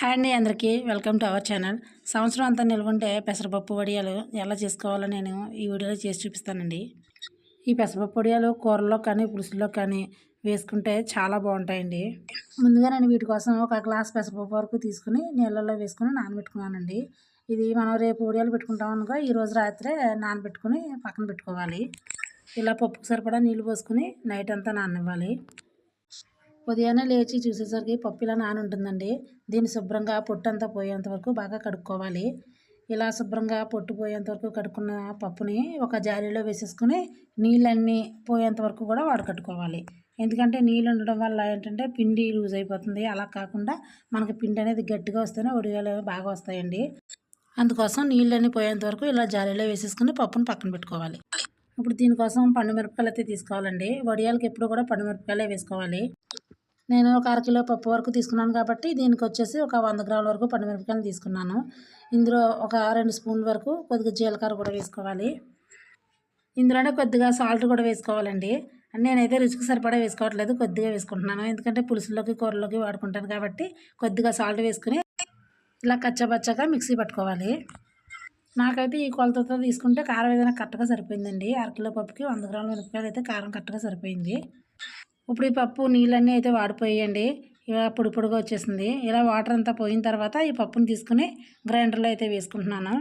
Hi అండి అందరికీ. Welcome to our channel. సంవత్సరం అంతా నిల్వంటే పెసరపప్పు వడియాలు ఎలా చేసుకోవాలో నేను ఈ వీడియోలో చేసి చూపిస్తానండి. ఈ పెసరపప్పు వడియాలు కూరల్లో కానీ పులుసుల్లో కానీ వేసుకుంటే చాలా బాగుంటాయండి. ముందుగా నేను వీటి కోసం ఒక గ్లాస్ పెసరపప్పు వరకు తీసుకుని నీళ్ళల్లో వేసుకుని నానబెట్టుకున్నానండి. ఇది మనం రేపు వడియాలు పెట్టుకుంటాం అనుకో ఈరోజు రాత్రే నానబెట్టుకుని పక్కన పెట్టుకోవాలి. ఇలా పప్పుకు సరిపడా నీళ్ళు పోసుకుని నైట్ అంతా నాననివ్వాలి. ఉదయాన్నే లేచి చూసేసరికి పప్పు ఇలా నానుంటుందండి. దీన్ని శుభ్రంగా పొట్టంతా పోయేంత వరకు బాగా కడుక్కోవాలి. ఇలా శుభ్రంగా పొట్టు పోయేంత వరకు కడుక్కున్న పప్పుని ఒక జాలీలో వేసేసుకుని నీళ్ళన్నీ పోయేంత వరకు కూడా వాడకట్టుకోవాలి. ఎందుకంటే నీళ్ళు ఉండడం వల్ల ఏంటంటే పిండి లూజ్ అయిపోతుంది. అలా కాకుండా మనకి పిండి అనేది గట్టిగా వస్తేనే ఉడియాలు బాగా వస్తాయండి. అందుకోసం నీళ్ళన్నీ పోయేంత వరకు ఇలా జాలీలో వేసేసుకుని పప్పును పక్కన పెట్టుకోవాలి. ఇప్పుడు దీనికోసం పండుమిరపకాయలు అయితే తీసుకోవాలండి. వడియాలకి ఎప్పుడు కూడా పండు మిరపకాయలే వేసుకోవాలి. నేను ఒక అరకిలో పప్పు వరకు తీసుకున్నాను కాబట్టి దీనికి వచ్చేసి ఒక వంద గ్రాముల వరకు పండుమిరపకాయలు తీసుకున్నాను. ఇందులో ఒక రెండు స్పూన్ల వరకు కొద్దిగా జీలకర్ర కూడా వేసుకోవాలి. ఇందులోనే కొద్దిగా సాల్ట్ కూడా వేసుకోవాలండి. నేనైతే రుచికి సరిపడా వేసుకోవట్లేదు కొద్దిగా వేసుకుంటున్నాను. ఎందుకంటే పులుసులోకి కూరలోకి వాడుకుంటాను కాబట్టి కొద్దిగా సాల్ట్ వేసుకుని ఇలా కచ్చబచ్చగా మిక్సీ పట్టుకోవాలి. నాకైతే ఈ కొలతతో తీసుకుంటే కారం ఏదైనా కరెక్ట్గా సరిపోయిందండి. అరకిలో పప్పుకి వంద గ్రాముల మిరపకాయలు అయితే కారం కరెక్ట్గా సరిపోయింది. ఇప్పుడు ఈ పప్పు నీళ్ళన్నీ అయితే వాడిపోయండి ఇలా పొడి పొడిగా వచ్చేసింది. ఇలా వాటర్ అంతా పోయిన తర్వాత ఈ పప్పుని తీసుకుని గ్రైండర్లో అయితే వేసుకుంటున్నాను.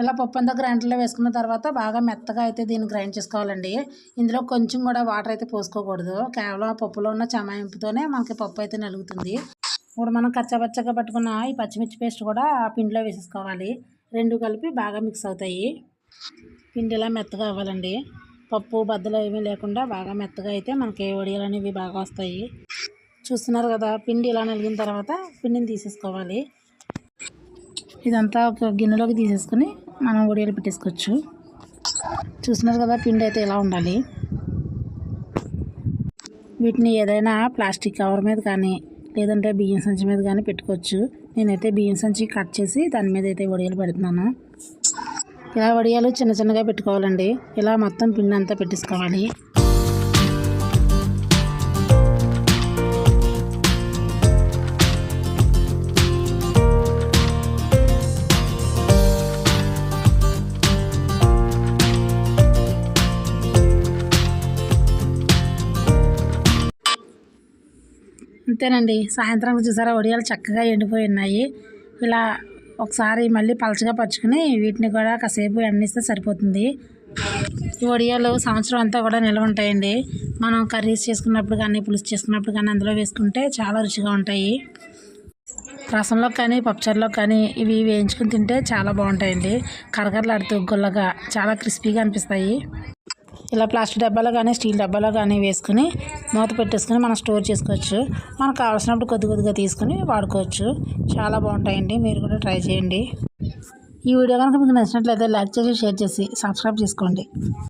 ఇలా పప్పు అంతా గ్రైండర్లో వేసుకున్న తర్వాత బాగా మెత్తగా అయితే దీన్ని గ్రైండ్ చేసుకోవాలండి. ఇందులో కొంచెం కూడా వాటర్ అయితే పోసుకోకూడదు. కేవలం ఆ పప్పులో ఉన్న చమాయింపుతోనే మనకి పప్పు అయితే నలుగుతుంది. ఇప్పుడు మనం కచ్చపచ్చగా పట్టుకున్న ఈ పచ్చిమిర్చి పేస్ట్ కూడా ఆ పిండిలో వేసేసుకోవాలి. రెండు కలిపి బాగా మిక్స్ అవుతాయి. పిండి ఇలా మెత్తగా అవ్వాలండి. పప్పు బద్దలు ఏమీ లేకుండా బాగా మెత్తగా అయితే మనకి వడియాలు అనేవి బాగా వస్తాయి. చూస్తున్నారు కదా పిండి ఇలా నలిగిన తర్వాత పిండిని తీసేసుకోవాలి. ఇదంతా ఒక గిన్నెలోకి తీసేసుకొని మనం వడియాలు పెట్టేసుకోవచ్చు. చూస్తున్నారు కదా పిండి అయితే ఇలా ఉండాలి. వీటిని ఏదైనా ప్లాస్టిక్ కవర్ మీద కానీ లేదంటే బియ్యం సంచి మీద కానీ పెట్టుకోవచ్చు. నేనైతే బియ్యం సంచి కట్ చేసి దాని మీద అయితే వడియాలు పెడుతున్నాను. ఇలా వడియాలు చిన్న చిన్నగా పెట్టుకోవాలండి. ఇలా మొత్తం పిండి అంతా పెట్టేసుకోవాలి. అంతేనండి. సాయంత్రం చూసారా వడియాలు చక్కగా ఎండిపోయి ఉన్నాయి. ఇలా ఒకసారి మళ్ళీ పలచగా పరుచుకుని వీటిని కూడా కాసేపు ఎండిస్తే సరిపోతుంది. ఈ వడియాలు సంవత్సరం అంతా కూడా నిల్వ ఉంటాయండి. మనం కర్రీస్ చేసుకున్నప్పుడు కానీ పులుసు చేసుకున్నప్పుడు కానీ అందులో వేసుకుంటే చాలా రుచిగా ఉంటాయి. రసంలో కానీ పప్పుచారులో కానీ ఇవి వేయించుకుని తింటే చాలా బాగుంటాయండి. కరకరలాడుతూ గుల్లగా చాలా క్రిస్పీగా అనిపిస్తాయి. ఇలా ప్లాస్టిక్ డబ్బాలో కానీ స్టీల్ డబ్బాలో కానీ వేసుకుని మూత పెట్టేసుకుని మనం స్టోర్ చేసుకోవచ్చు. మనకు కావాల్సినప్పుడు కొద్ది కొద్దిగా తీసుకుని వాడుకోవచ్చు. చాలా బాగుంటాయండి. మీరు కూడా ట్రై చేయండి. ఈ వీడియో కనుక మీకు నచ్చినట్లయితే లైక్ చేసి షేర్ చేసి సబ్స్క్రైబ్ చేసుకోండి.